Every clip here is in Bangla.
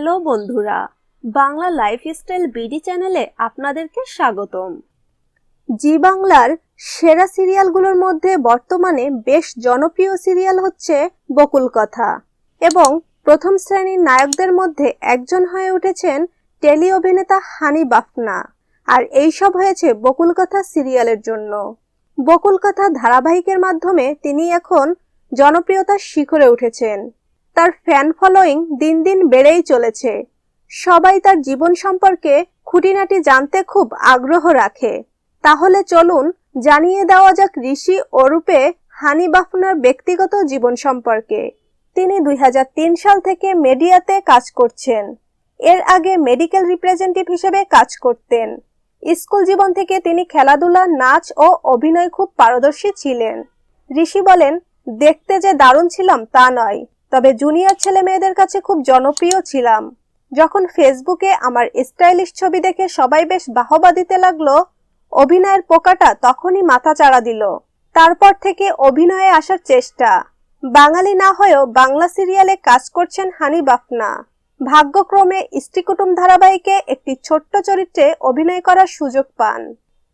হ্যালো বন্ধুরা, বাংলা লাইফস্টাইল বিডি চ্যানেলে আপনাদেরকে স্বাগতম। জি বাংলার সেরা সিরিয়ালগুলোর মধ্যে বর্তমানে বেশ জনপ্রিয় সিরিয়াল হচ্ছে বকুল কথা এবং প্রথম শ্রেণির নায়কদের মধ্যে একজন হয়ে উঠেছেন টেলি অভিনেতা হানি বাফনা আর এইসব হয়েছে বকুল কথা সিরিয়ালের জন্য। বকুল কথা ধারাবাহিকের মাধ্যমে তিনি এখন জনপ্রিয়তার শিখরে উঠেছেন। তার ফ্যান ফলোয়িং দিন দিন বেড়েই চলেছে। সবাই তার জীবন সম্পর্কে খুঁটিনাটি জানতে খুব আগ্রহ রাখে। তাহলে চলুন জানিয়ে দেওয়া যাক ঋষি অরূপে হানি বাফনার ব্যক্তিগত জীবন সম্পর্কে। তিনি দুই হাজার তিন সাল থেকে মিডিয়াতে কাজ করছেন। এর আগে মেডিকেল রিপ্রেজেন্টেটিভ হিসেবে কাজ করতেন। স্কুল জীবন থেকে তিনি খেলাধুলা, নাচ ও অভিনয় খুব পারদর্শী ছিলেন। ঋষি বলেন, দেখতে যে দারুণ ছিলাম তা নয়। তবে জুনিয়র ছেলে মেয়েদের কাছে খুব জনপ্রিয় ছিলাম। যখন ফেসবুকে আমার স্টাইলিশ ছবি দেখে সবাই বেশ বাহবা দিতে লাগল, অভিনয়ের পোকাটা তখনই মাথা চাড়া দিল। তারপর থেকে অভিনয়ে আসার চেষ্টা। বাঙালি না হয়েও বাংলা সিরিয়ালে কাজ করছেন হানি বাফনা ভাগ্যক্রমে স্ত্রীকুটুম ধারাবাহিকে একটি ছোট্ট চরিত্রে অভিনয় করার সুযোগ পান।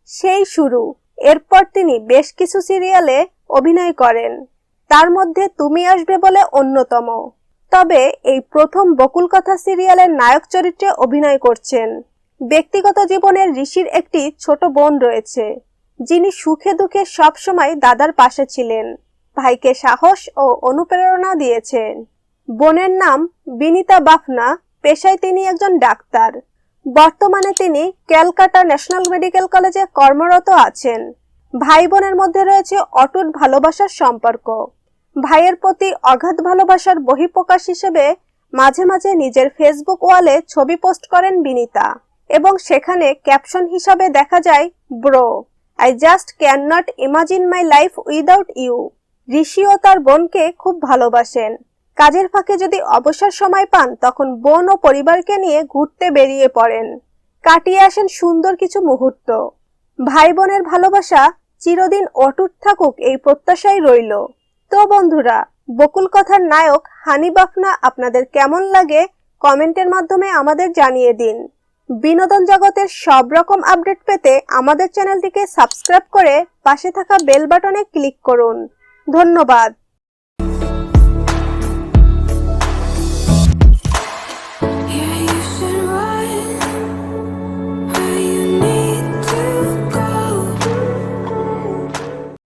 সেই শুরু। এরপর তিনি বেশ কিছু সিরিয়ালে অভিনয় করেন। তার মধ্যে তুমি আসবে বলে অন্যতম। তবে এই প্রথম বকুল কথা সিরিয়ালের নায়ক চরিত্রে অভিনয় করছেন। ব্যক্তিগত জীবনের ঋষির একটি ছোট বোন রয়েছে, যিনি সুখে দুঃখে সবসময় দাদার পাশে ছিলেন, ভাইকে সাহস ও অনুপ্রেরণা দিয়েছেন। বোনের নাম বিনিতা বাফনা, পেশায় তিনি একজন ডাক্তার। বর্তমানে তিনি ক্যালকাটা ন্যাশনাল মেডিকেল কলেজে কর্মরত আছেন। ভাই বোনের মধ্যে রয়েছে অটুট ভালোবাসার সম্পর্ক। ভাইয়ের প্রতি অগাধ ভালোবাসার বহিঃপ্রকাশ হিসেবে মাঝে মাঝে নিজের ফেসবুক ওয়ালে ছবি পোস্ট করেন বিনিতা। এবং সেখানে ক্যাপশন হিসাবে দেখা যায় bro I just can not imagine my life without you Rishi ও তার বোনকে খুব ভালোবাসেন। কাজের ফাঁকে যদি অবসর সময় পান, তখন বোন ও পরিবারকে নিয়ে ঘুরতে বেরিয়ে পড়েন। কাটিয়ে আসেন সুন্দর কিছু মুহূর্ত। ভাই বোনের ভালোবাসা চিরদিন অটুট থাকুক এই প্রত্যাশাই রইল। তো বন্ধুরা, বকুল কথার নায়ক হানি বাফনা আপনাদের কেমন লাগে কমেন্টের মাধ্যমে আমাদের জানিয়ে দিন। বিনোদন জগতের সব রকম আপডেট পেতে আমাদের চ্যানেলটিকে সাবস্ক্রাইব করে পাশে থাকা বেল বাটনে ক্লিক করুন। ধন্যবাদ।